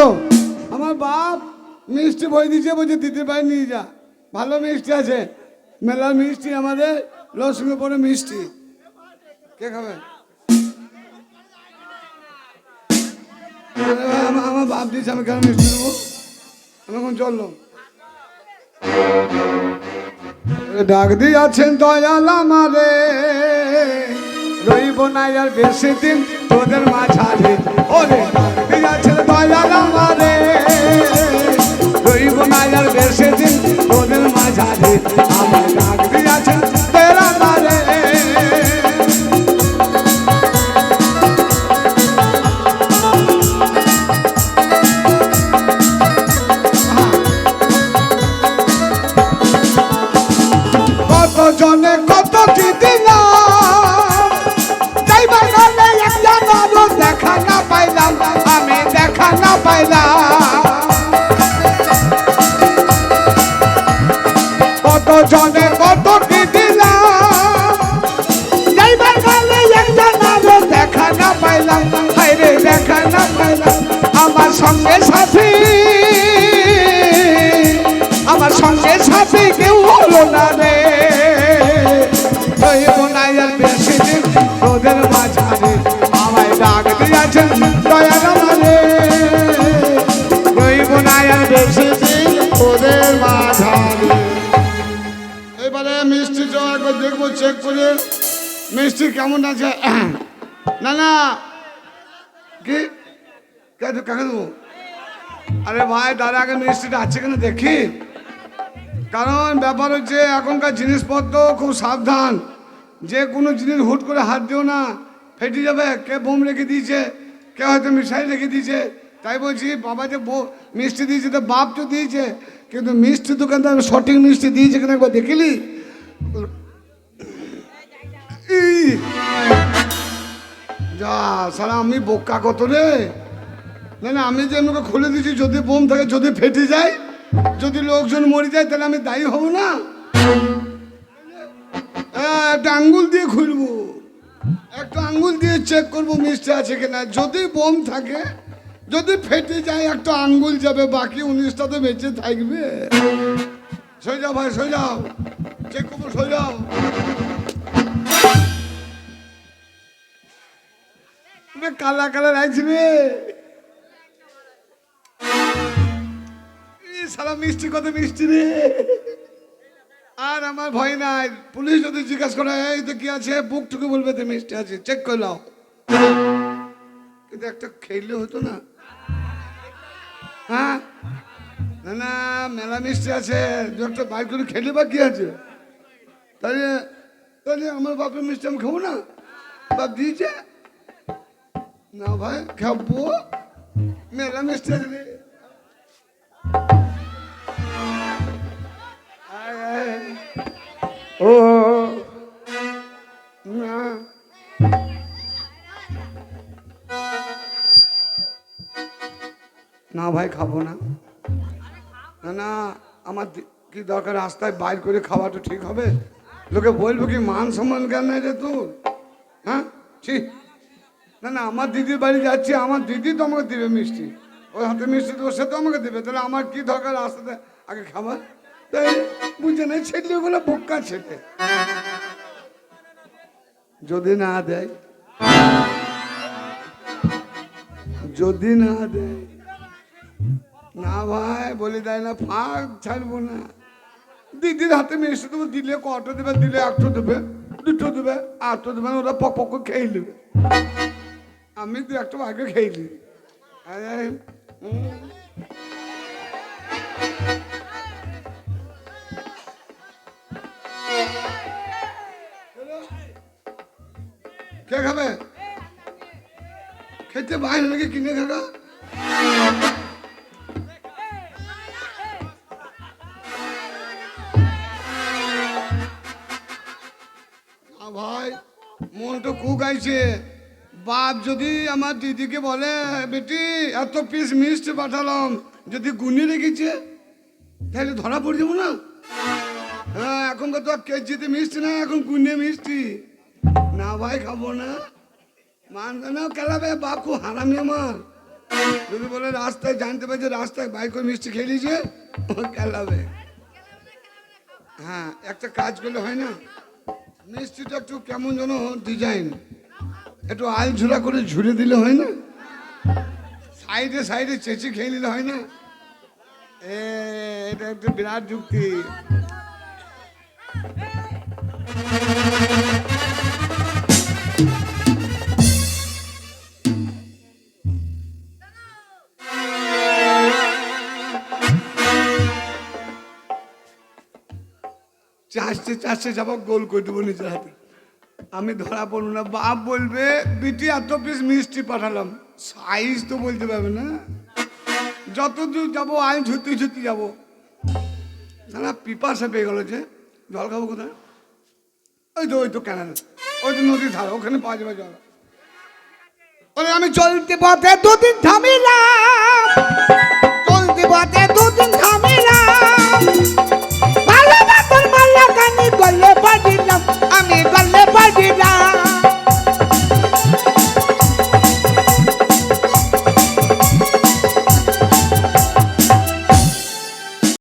গো আমার বাপ মিষ্টি বই দিচ্ছে বলছে দিতে পারি নিয়ে যা। ভালো মিষ্টি আছে। মেলা মিষ্টি আমাদের লসুঙ্গে পরে মিষ্টি। কে খাবে? আমার- বাপ দিচ্ছে আমি কেন মিষ্টি দেবো? আমি এখন চলল ডাক দিয়াছেন দয়াল আমারে। রইব না আর বেশি দিন তোদের মাঝারে। জনে কত কি দিলাম? জনে কত কি দিলাম? যাইবার গেলে একটা আলো দেখা না পাইলাম। হাইরে দেখা না পাইলাম। আমার সঙ্গে সাথী। করে মিষ্টি কেমন আছে? না না। কি? কাকে দেবো? আরে ভাই দাদা আগে মিষ্টিটা আছে কিনা দেখি। কারণ ব্যাপার হচ্ছে, এখনকার জিনিসপত্র খুব সাবধান। যে কোনো জিনিস হুট করে হাত দিও না, ফেটে যাবে। কে বোম রেখে দিয়েছে, কে হয়তো মিঠাই রেখে দিয়েছে। তাই বলছি, বাবা যে মিষ্টি দিয়েছে, তো বাপ তো দিয়েছে। কিন্তু মিষ্টি দোকানদার সঠিক মিষ্টি দিয়েছে কিনা একবার দেখিলি! যা সারা আমি বোকা কত রে? না না আমি যে আমাকে খুলে দিচ্ছি যদি বোম থাকে যদি ফেটে যায় যদি লোকজন মরে যায় তাহলে আমি দায়ী হব না? হ্যাঁ, একটা আঙ্গুল দিয়ে খুলবো। একটা আঙ্গুল দিয়ে চেক করব মিষ্টি আছে কিনা। যদি বোম থাকে যদি ফেটে যায় একটা আঙ্গুল যাবে বাকি উনিশটা তো বেঁচে থাকবে। সই যাও ভাই সই যাও। চেক করব সই যাও। কালা কালা লাগছে রে সারা মিষ্টি, কত মিষ্টি রে। আর আমার ভয় নাই। পুলিশ যদি জিজ্ঞাসা করে, এই, তো কি আছে? বুক টুকু বলবে, তো মিষ্টি আছে। চেক করে নাও। কিন্তু একটা খেলে হতো না। হ্যাঁ? না না, মেলা মিষ্টি আছে। দু একটা বাইক করে খেলে বা কি আছে? তাহলে তাহলে আমার বাপের মিষ্টি আমি খাব না? বাপ দিয়েছে? না ভাই খাব মেলা মিষ্টি আছে রে আয়, আয়। ও না না ভাই খাব না না না আমার দি- কি দরকার রাস্তায় বাইর করে খাওয়া তো ঠিক হবে লোকে বলব কি মান সম্মান জ্ঞান নাই রে তোর হ্যাঁ ঠিক না না, আমার দিদির বাড়ি যাচ্ছি, আমার দিদি তো আমাকে দিবে মিষ্টি। ওর হাতে মিষ্টি তো সে তো আমাকে দেবে, তাহলে আমার কি দরকার রাস্তাতে আগে খাবার? তাই বুঝে নেই ছেলে বলে বোকা ছেলে। যদি না দেয়, যদি না দেয়, না ভাই, বলে দেয় না, ফাঁক ছাড়বো না। দিদির হাতে মিষ্টি দেবো, দিলে কটো দেবে, দিলে একটো দেবে, দুটো দেবে, আটটো দেবে ওরা পক পক খেয়ে নেবে। আমি দু একটা আগে খেয়ে নিই আরে, উম। কে খাবে? খেতে বাইরে নাকি কিনে না ভাই মন তো কু গাইছে। বাপ যদি আমার দিদিকে বলে, বেটি, এত পিস মিষ্টি পাঠালাম, যদি গুনি রেখেছে, তাহলে ধরা পড়ে যাব না? হ্যাঁ এখনকার তো কেজিতে মিষ্টি না এখন গুনে মিষ্টি। না ভাই, খাব না। মানবে না কেলাবে বাপ খুব হারামি আমার। যদি বলে রাস্তায় জানতে পারছে রাস্তায় বাইক করে মিষ্টি খেয়ে নিয়েছে হ্যাঁ একটা কাজ করলে হয় না, মিষ্টিটা একটু কেমন যেন ডিজাইন। একটু আল ঝুড়া করে ঝুড়ে দিলে হয় না? সাইডে সাইডে চেঁচে খেয়ে নিলে হয় না? এটা একটা বিরাট যুক্তি। চাষতে চাষতে যাব, গোল করে দেবো নিজের হাতে। আমি ধরা পড়ব না, বাপ বলবে, বিটি, এত পিস মিষ্টি পাঠালাম। সাইজ তো বলতে পারবে না। যত দূর যাব আমি ঝুঁতি ঝুঁতি যাব। না পিপাসা পেয়ে গেল যে। জল খাব কোথায়? ওই তো ওই তো ক্যানেল ওই তো নদীর ধার, ওখানে পাওয়া যাবে জল। ওরে আমি চলতে পথে দুদিন থামিলাম। চলতে পথে দুদিন থামিলাম।